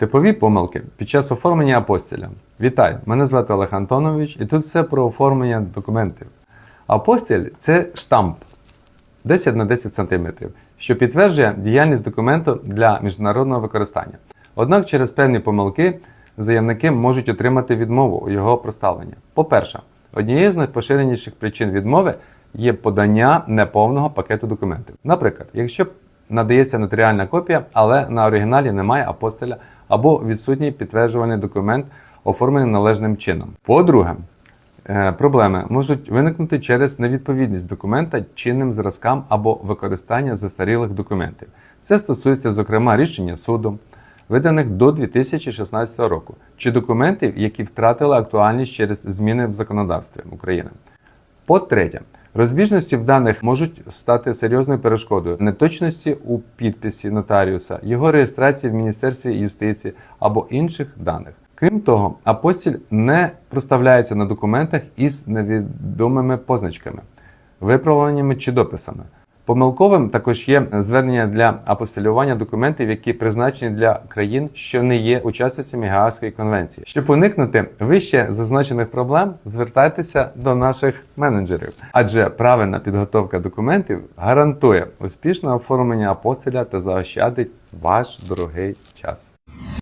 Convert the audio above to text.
Типові помилки під час оформлення апостиля. Вітаю! Мене звати Олег Антонович, і тут все про оформлення документів. Апостиль це штамп 10 на 10 см, що підтверджує діяльність документу для міжнародного використання. Однак через певні помилки заявники можуть отримати відмову у його проставленні. По-перше, однією з найпоширеніших причин відмови є подання неповного пакету документів. Наприклад, якщо надається нотаріальна копія, але на оригіналі немає апостиля або відсутній підтверджувальний документ, оформлений належним чином. По-друге, Е, Проблеми можуть виникнути через невідповідність документа чинним зразкам або використання застарілих документів. Це стосується, зокрема, рішення суду, виданих до 2016 року, чи документів, які втратили актуальність через зміни в законодавстві України. По-третє, розбіжності в даних можуть стати серйозною перешкодою неточності у підписі нотаріуса, його реєстрації в Міністерстві юстиції або інших даних. Крім того, апостіль не проставляється на документах із невідомими позначками, виправленнями чи дописами. Помилковим також є звернення для апостилювання документів, які призначені для країн, що не є учасницями Гаазької конвенції. Щоб уникнути вище зазначених проблем, звертайтеся до наших менеджерів, адже правильна підготовка документів гарантує успішне оформлення апостиля та заощадить ваш дорогий час.